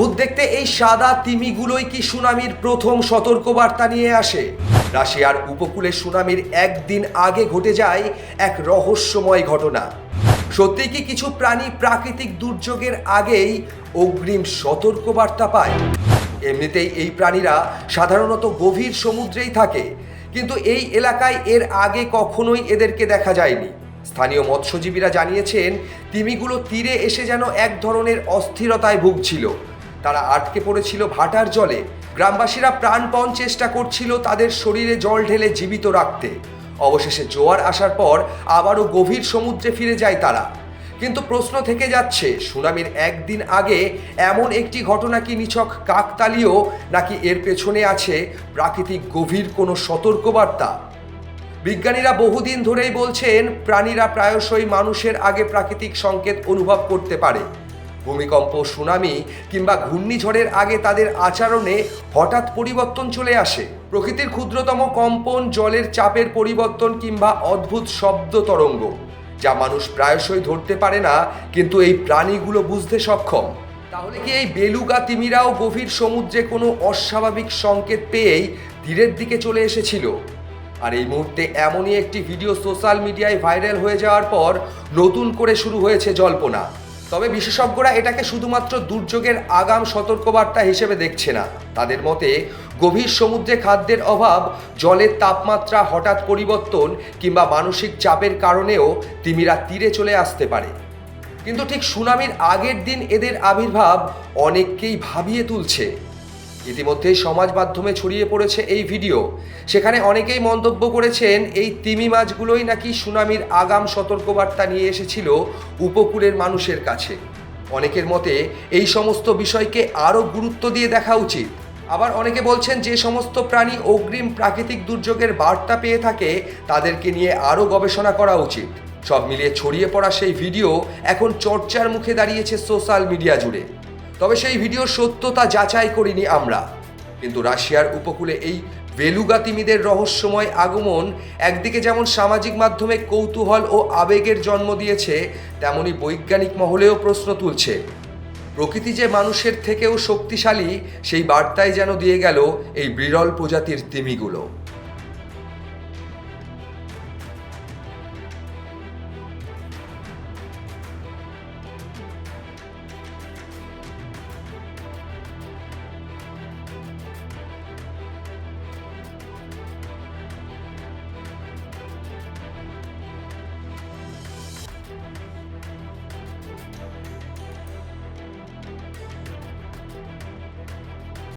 অদ্ভুত দেখতে এই সাদা তিমিগুলোই কি সুনামির প্রথম সতর্কবার্তা নিয়ে আসে? রাশিয়ার উপকূলে সুনামির একদিন আগে ঘটে যায় এক রহস্যময় ঘটনা। সত্যি কি কিছু প্রাণী প্রাকৃতিক দুর্যোগের আগেই অগ্রিম সতর্কবার্তা পায়? এমনিতেই এই প্রাণীরা সাধারণত গভীর সমুদ্রেই থাকে, কিন্তু এই এলাকায় এর আগে কখনোই এদেরকে দেখা যায়নি। স্থানীয় মৎস্যজীবীরা জানিয়েছেন, তিমিগুলো তীরে এসে যেন এক ধরনের অস্থিরতায় ভুগছিল। তারা আটকে পড়েছিল ভাটার জলে। গ্রামবাসীরা প্রাণপণ চেষ্টা করছিল তাদের শরীরে জল ঢেলে জীবিত রাখতে। অবশেষে জোয়ার আসার পর আবারও গভীর সমুদ্রে ফিরে যায় তারা। কিন্তু প্রশ্ন থেকে যাচ্ছে, সুনামির একদিন আগে এমন একটি ঘটনা কি নিছক কাকতালীয়, নাকি এর পেছনে আছে প্রাকৃতিক গভীর কোনো সতর্কবার্তা? বিজ্ঞানীরা বহুদিন ধরেই বলছেন, প্রাণীরা প্রায়শই মানুষের আগে প্রাকৃতিক সংকেত অনুভব করতে পারে। ভূমিকম্প, সুনামি কিংবা ঘূর্ণিঝড়ের আগে তাদের আচরণে হঠাৎ পরিবর্তন চলে আসে। প্রকৃতির ক্ষুদ্রতম কম্পন, জলের চাপের পরিবর্তন কিংবা অদ্ভুত শব্দ তরঙ্গ, যা মানুষ প্রায়শই ধরতে পারে না, কিন্তু এই প্রাণীগুলো বুঝতে সক্ষম। তাহলে কি এই বেলুগা তিমিরাও গভীর সমুদ্রে কোনো অস্বাভাবিক সংকেত পেয়েই তীরের দিকে চলে এসেছিল? আর এই মুহূর্তে এমনই একটি ভিডিও সোশ্যাল মিডিয়ায় ভাইরাল হয়ে যাওয়ার পর নতুন করে শুরু হয়েছে জল্পনা। তবে বিশেষজ্ঞরা এটাকে শুধুমাত্র দুর্যোগের আগাম সতর্কবার্তা হিসেবে দেখছে না। তাদের মতে, গভীর সমুদ্রে খাদ্যের অভাব, জলের তাপমাত্রা হঠাৎ পরিবর্তন কিংবা মানসিক চাপের কারণেও তিমিরা তীরে চলে আসতে পারে। কিন্তু ঠিক সুনামির আগের দিন এদের আবির্ভাব অনেককেই ভাবিয়ে তুলছে। ইতিমধ্যেই সমাজ মাধ্যমে ছড়িয়ে পড়েছে এই ভিডিও। সেখানে অনেকেই মন্তব্য করেছেন, এই তিমি মাছগুলোই নাকি সুনামির আগাম সতর্কবার্তা নিয়ে এসেছিল উপকূলের মানুষের কাছে। অনেকের মতে, এই সমস্ত বিষয়কে আরও গুরুত্ব দিয়ে দেখা উচিত। আবার অনেকে বলছেন, যে সমস্ত প্রাণী অগ্রিম প্রাকৃতিক দুর্যোগের বার্তা পেয়ে থাকে, তাদেরকে নিয়ে আরও গবেষণা করা উচিত। সব মিলিয়ে ছড়িয়ে পড়া সেই ভিডিও এখন চর্চার মুখে দাঁড়িয়েছে সোশ্যাল মিডিয়া জুড়ে। তবে সেই ভিডিওর সত্যতা যাচাই করিনি আমরা। কিন্তু রাশিয়ার উপকূলে এই বেলুগা তিমিদের রহস্যময় আগমন একদিকে যেমন সামাজিক মাধ্যমে কৌতূহল ও আবেগের জন্ম দিয়েছে, তেমনি বৈজ্ঞানিক মহলেও প্রশ্ন তুলছে। প্রকৃতি যে মানুষের থেকেও শক্তিশালী, সেই বার্তায় যেন দিয়ে গেল এই বিরল প্রজাতির তিমিগুলো।